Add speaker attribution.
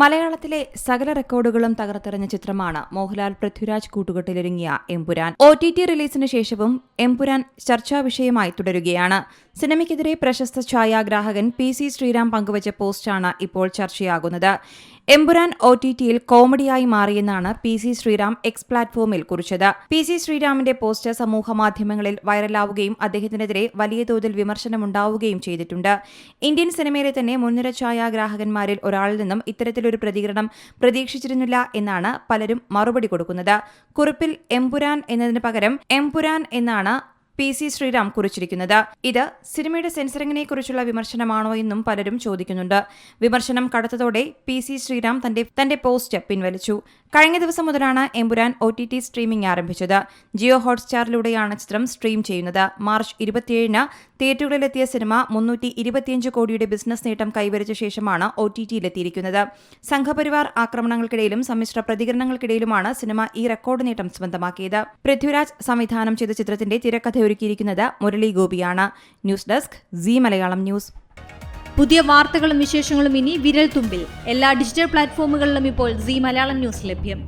Speaker 1: മലയാളത്തിലെ സകല റെക്കോർഡുകളും തകർത്തെറിഞ്ഞ ചിത്രമാണ് മോഹൻലാൽ പൃഥ്വിരാജ് കൂട്ടുകെട്ടിലൊരുങ്ങിയ എംപുരാൻ. ഒ ടി ടി റിലീസിന് ശേഷവും എംപുരാൻ ചർച്ചാ വിഷയമായി തുടരുകയാണ്. സിനിമയ്ക്കെതിരെ പ്രശസ്ത ഛായാഗ്രാഹകൻ പി സി ശ്രീറാം പങ്കുവച്ച പോസ്റ്റാണ് ഇപ്പോൾ ചർച്ചയാകുന്നത്. എമ്പുരാൻ ഒ ടി ടിയിൽ കോമഡിയായി മാറിയെന്നാണ് പി സി ശ്രീറാം എക്സ് പ്ലാറ്റ്ഫോമിൽ കുറിച്ചത്. പി സി ശ്രീറാമിന്റെ പോസ്റ്റ് സമൂഹമാധ്യമങ്ങളിൽ വൈറലാവുകയും അദ്ദേഹത്തിനെതിരെ വലിയ തോതിൽ വിമർശനമുണ്ടാവുകയും ചെയ്തിട്ടുണ്ട്. ഇന്ത്യൻ സിനിമയിലെ തന്നെ മുൻനിര ഛായാഗ്രാഹകന്മാരിൽ ഒരാളിൽ നിന്നും ഇത്തരത്തിലൊരു പ്രതികരണം പ്രതീക്ഷിച്ചിരുന്നില്ല എന്നാണ് പലരും മറുപടി കൊടുക്കുന്നത്. കുറിപ്പിൽ എമ്പുരാൻ എന്നതിന് പകരം എംപുരാൻ എന്നാണ് പി സി ശ്രീറാം കുറിച്ചിരിക്കുന്നത്. ഇത് സിനിമയുടെ സെൻസറിങ്ങിനെ കുറിച്ചുള്ള വിമർശനമാണോ എന്നും പലരും ചോദിക്കുന്നുണ്ട്. വിമർശനം കടത്തതോടെ പി സി ശ്രീറാം തന്റെ തന്റെ പോസ്റ്റ് പിൻവലിച്ചു. കഴിഞ്ഞ ദിവസം മുതലാണ് Empuraan O T T streaming ആരംഭിച്ചത്. ജിയോ ഹോട്ട്സ്റ്റാറിലൂടെയാണ് ചിത്രം സ്ട്രീം ചെയ്യുന്നത്. മാർച്ച് ഇരുപത്തിയേഴിന് തിയേറ്ററുകളിലെത്തിയ സിനിമ മുന്നൂറ്റി ഇരുപത്തിയഞ്ച് കോടിയുടെ ബിസിനസ് നേട്ടം കൈവരിച്ച ശേഷമാണ് ഒ ടി ടിയിലെത്തിയിരിക്കുന്നത് സംഘപരിവാർ ആക്രമണങ്ങൾക്കിടയിലും സമ്മിശ്ര പ്രതികരണങ്ങൾക്കിടയിലുമാണ് സിനിമ ഈ റെക്കോർഡ് നേട്ടം സ്വന്തമാക്കിയത്. പൃഥ്വിരാജ് സംവിധാനം ചെയ്ത ചിത്രത്തിന്റെ തിരക്കഥ ഒരുക്കിയിരിക്കുന്നത് Murali ഗോപിയാണ്. News desk Zee Malayalam news.
Speaker 2: പുതിയ വാർത്തകളും വിശേഷങ്ങളും ഇനി വിരൽ തുമ്പിൽ എല്ലാ ഡിജിറ്റൽ പ്ലാറ്റ്ഫോമുകളിലും ഇപ്പോൾ സി മലയാളം ന്യൂസ് ലഭ്യം.